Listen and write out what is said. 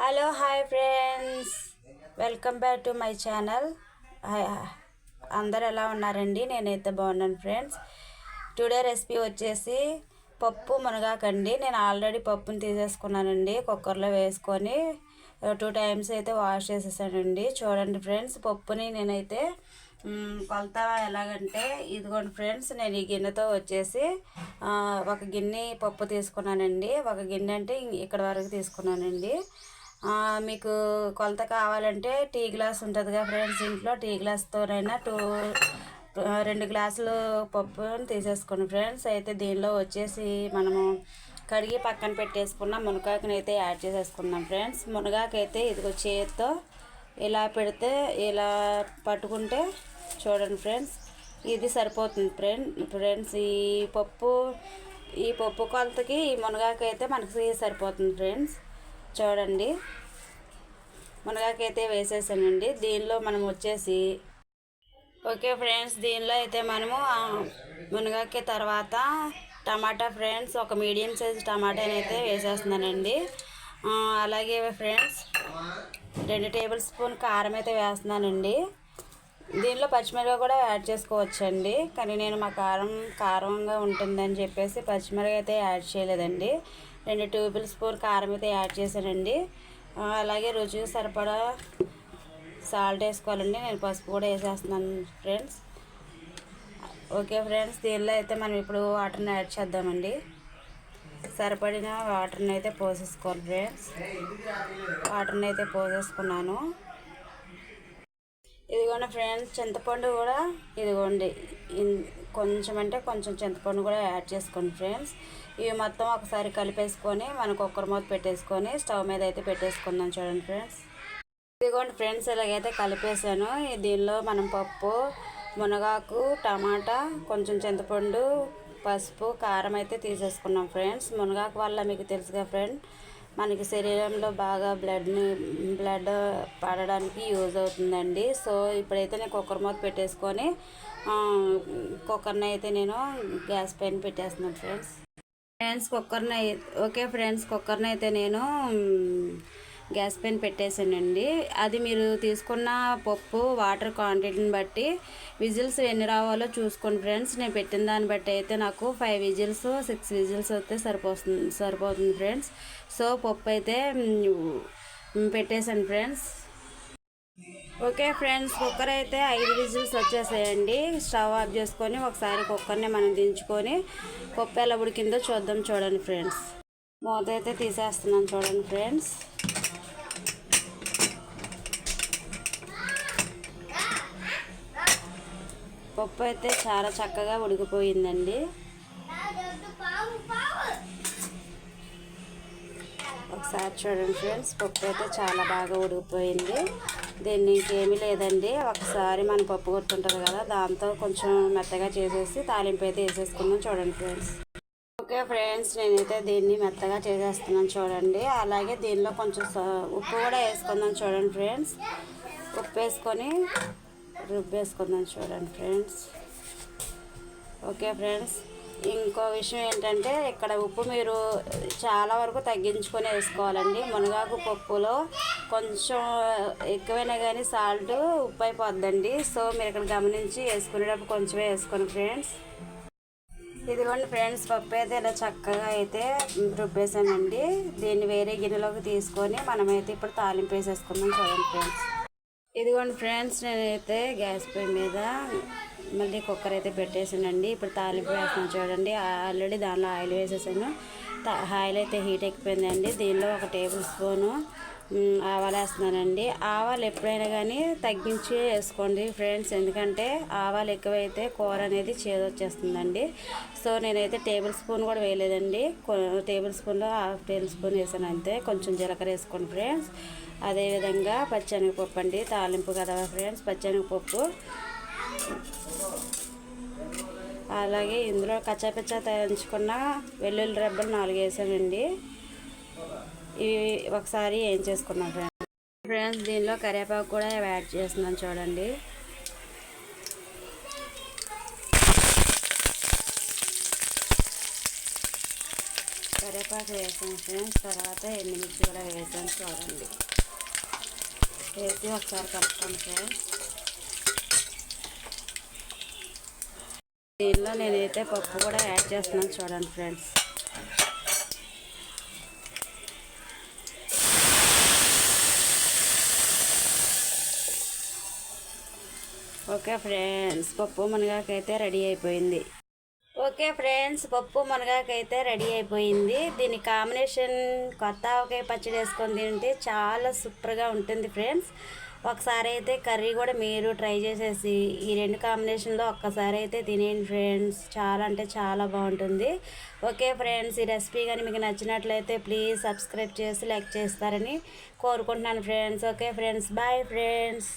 Hello hi friends welcome back to my channel అందరు ఎలా ఉన్నారండి? నేనైతే బాగున్నాను ఫ్రెండ్స్ టుడే రెసిపీ వచ్చేసి పప్పు మునగాకండి నేను ఆల్రెడీ పప్పుని తీసేసుకున్నానండి. కుక్కర్లో వేసుకొని టూ టైమ్స్ అయితే వాష్ చేసేసానండి. చూడండి ఫ్రెండ్స్ పప్పుని నేనైతే కొలత ఎలాగంటే ఇదిగోండి ఫ్రెండ్స్ నేను ఈ గిన్నెతో వచ్చేసి ఒక గిన్నె పప్పు తీసుకున్నానండి. ఒక గిన్నె అంటే ఇక్కడ వరకు తీసుకున్నానండి. మీకు కొలత కావాలంటే టీ గ్లాస్ ఉంటుందిగా ఫ్రెండ్స్. ఇంట్లో టీ గ్లాస్తోనైనా టూ రెండు గ్లాసులు పప్పుని తీసేసుకోండి ఫ్రెండ్స్. అయితే దీనిలో వచ్చేసి మనము కడిగి పక్కన పెట్టేసుకున్న మునగాకుని అయితే యాడ్ చేసేసుకుందాం ఫ్రెండ్స్. మునగాకు అయితే ఇదిగో చేతితో ఇలా పెడితే ఇలా పట్టుకుంటే చూడండి ఫ్రెండ్స్ ఇది సరిపోతుంది ఫ్రెండ్ ఫ్రెండ్స్. ఈ పప్పు ఈ పప్పు కొలతకి ఈ మునగాకు అయితే మనకి సరిపోతుంది ఫ్రెండ్స్. చూడండి. మునగాకైతే వేసేసానండి. దీనిలో మనం వచ్చేసి ఓకే ఫ్రెండ్స్ దీనిలో అయితే మనము మునగాకి తర్వాత టమాటా ఫ్రెండ్స్ ఒక మీడియం సైజ్ టమాటాని అయితే వేసేస్తున్నానండి. అలాగే ఫ్రెండ్స్ రెండు టేబుల్ స్పూన్ కారం అయితే వేస్తున్నానండి. దీనిలో పచ్చిమిరపకాయ కూడా యాడ్ చేసుకోవచ్చండి. కానీ నేను మా కారం కారంగా ఉంటుందని చెప్పేసి పచ్చిమిరపకాయ అయితే యాడ్ చేయలేదండి. రెండు టేబుల్ స్పూన్ కారం అయితే యాడ్ చేశానండి. అలాగే రుచికి సరిపడా సాల్ట్ వేసుకోవాలండి. నేను పసుపు కూడా వేసేస్తున్నాను ఫ్రెండ్స్. ఓకే ఫ్రెండ్స్ దీనిలో అయితే మనం ఇప్పుడు వాటర్ని యాడ్ చేద్దామండి. సరిపడిన వాటర్ని అయితే పోసేసుకోవాలి ఫ్రెండ్స్. వాటర్ని అయితే పోసేసుకున్నాను. ఇదిగోండి ఫ్రెండ్స్ చింతపండు కూడా ఇదిగోండి. కొంచెం అంటే కొంచెం చింతపండు కూడా యాడ్ చేసుకోండి ఫ్రెండ్స్ ఇవి మొత్తం ఒకసారి కలిపేసుకొని మనకు కుక్కర్ మూత పెట్టేసుకొని స్టవ్ మీద అయితే పెట్టేసుకుందాం చూడండి ఫ్రెండ్స్ ఇదిగోండి ఫ్రెండ్స్ ఇలాగైతే కలిపేసాను దీనిలో మనం పప్పు మునగాకు టమాటా కొంచెం చింతపండు పసుపు కారం అయితే తీసేసుకున్నాం ఫ్రెండ్స్ మునగాకు వల్ల మీకు తెలుసుగా ఫ్రెండ్ మనకి శరీరంలో బాగా బ్లడ్ని బ్లడ్ పడడానికి యూజ్ అవుతుందండి. సో ఇప్పుడైతే నేను కుక్కర్ మూత పెట్టేసుకొని కుక్కర్ని అయితే నేను గ్యాస్ పైన పెట్టేస్తున్నాను ఫ్రెండ్స్. ఫ్రెండ్స్ కుక్కర్ని ఓకే ఫ్రెండ్స్ కుక్కర్ని అయితే నేను గ్యాస్ పైన పెట్టేసానండి అది మీరు తీసుకున్న పప్పు వాటర్ క్వాంటిటీని బట్టి విజిల్స్ ఎన్ని రావాలో చూసుకోండి ఫ్రెండ్స్. నేను పెట్టిన దాన్ని బట్టి అయితే నాకు ఫైవ్ విజిల్స్ సిక్స్ విజిల్స్ అయితే సరిపోతుంది సరిపోతుంది ఫ్రెండ్స్. సో పప్పు అయితే పెట్టేశాను ఫ్రెండ్స్. ఓకే ఫ్రెండ్స్ కుక్కర్ అయితే ఐదు విజిల్స్ వచ్చేసాయండి. స్టవ్ ఆఫ్ చేసుకొని ఒకసారి కుక్కర్ని మనం దించుకొని పప్పు ఎలా ఉడికిందో చూద్దాం చూడండి ఫ్రెండ్స్. మూత అయితే తీసేస్తున్నాను చూడండి ఫ్రెండ్స్. పప్పు అయితే చాలా చక్కగా ఉడికిపోయిందండి. ఒకసారి చూడండి ఫ్రెండ్స్ పప్పు అయితే చాలా బాగా ఉడికిపోయింది. దీన్ని ఇంకేమీ లేదండి ఒకసారి మన పప్పు గుర్తుంటుంది కదా దాంతో కొంచెం మెత్తగా చేసేసి తాలింపు అయితే వేసేసుకుందాం చూడండి ఫ్రెండ్స్. ఓకే ఫ్రెండ్స్ నేనైతే దీన్ని మెత్తగా చేసేస్తున్నాను చూడండి. అలాగే దీనిలో కొంచెం ఉప్పు కూడా వేసుకుందాం చూడండి ఫ్రెండ్స్. ఉప్పు వేసుకొని రుబ్బేసుకుందాం చూడండి ఫ్రెండ్స్ ఓకే ఫ్రెండ్స్ ఇంకో విషయం ఏంటంటే ఇక్కడ ఉప్పు మీరు చాలా వరకు తగ్గించుకొని వేసుకోవాలండి. మునగాకు పప్పులో కొంచెం ఎక్కువైనా కానీ సాల్ట్ ఉప్పు అయిపోద్దండి. సో మీరు ఇక్కడ గమనించి వేసుకునేటప్పుడు కొంచెమే వేసుకోండి ఫ్రెండ్స్ ఇదిగోండి ఫ్రెండ్స్ పప్పు అయితే ఇలా చక్కగా అయితే రుబ్బేసానండి దీన్ని వేరే గిన్నెలోకి తీసుకొని మనమైతే ఇప్పుడు తాలింపు వేసేసుకుందాం చూడండి ఫ్రెండ్స్ ఇదిగోండి ఫ్రెండ్స్ నేనైతే గ్యాస్ పొయ్యి మీద మళ్ళీ కుక్కర్ అయితే పెట్టేసానండి ఇప్పుడు తాలింపు వేస్తున్నాను చూడండి. ఆల్రెడీ దానిలో ఆయిల్ వేసేసాను. తా- ఆయిల్ అయితే హీట్ ఎక్కిపోయిందండి. దీనిలో ఒక టేబుల్ స్పూను ఆవాలు వేస్తున్నానండి. ఆవాలు ఎప్పుడైనా కానీ తగ్గించి వేసుకోండి ఫ్రెండ్స్. ఎందుకంటే ఆవాలు ఎక్కువైతే కూర అనేది చేదొచ్చేస్తుందండి సో నేనైతే టేబుల్ స్పూన్ కూడా వేయలేదండి. టేబుల్ స్పూన్లో హాఫ్ టేబుల్ స్పూన్ వేసాను అంతే. కొంచెం జీలకర్ర వేసుకోండి ఫ్రెండ్స్. అదేవిధంగా పచ్చెనగపప్పు అండి తాలింపు కదా ఫ్రెండ్స్ పచ్చెనగపప్పు అలాగే ఇందులో కచ్చాపిచ్చా తయారించుకున్న వెల్లుల్లి రెబ్బలు నాలుగు వేసానండి ఇవి ఒకసారి ఏం చేసుకున్నాం ఫ్రెండ్స్ ఫ్రెండ్స్ దీనిలో కరివేపాకు కూడా యాడ్ చేస్తున్నాను చూడండి. కరివేపాకు వేసాను ఫ్రెండ్స్ తర్వాత ఎండుమిర్చి కూడా వేసాను చూడండి. వేసి ఒకసారి కలుపుతాను సార్ దీనిలో నేనైతే పప్పు కూడా యాడ్ చేస్తున్నాను చూడండి ఫ్రెండ్స్. ఓకే ఫ్రెండ్స్ పప్పు మునగాకైతే రెడీ అయిపోయింది. ఓకే ఫ్రెండ్స్ పప్పు మునగాకైతే రెడీ అయిపోయింది. దీని కాంబినేషన్ కొత్త ఆవకాయ పచ్చడి వేసుకొని తింటే చాలా సూపర్గా ఉంటుంది ఫ్రెండ్స్. ఒకసారి అయితే కర్రీ కూడా మీరు ట్రై చేసేసి ఈ రెండు కాంబినేషన్లో ఒక్కసారి అయితే తినేయండి ఫ్రెండ్స్. చాలా అంటే చాలా బాగుంటుంది. ఓకే ఫ్రెండ్స్ ఈ రెసిపీ కానీ మీకు నచ్చినట్లయితే ప్లీజ్ సబ్స్క్రైబ్ చేసి లైక్ చేస్తారని కోరుకుంటున్నాను friends. Okay friends bye friends.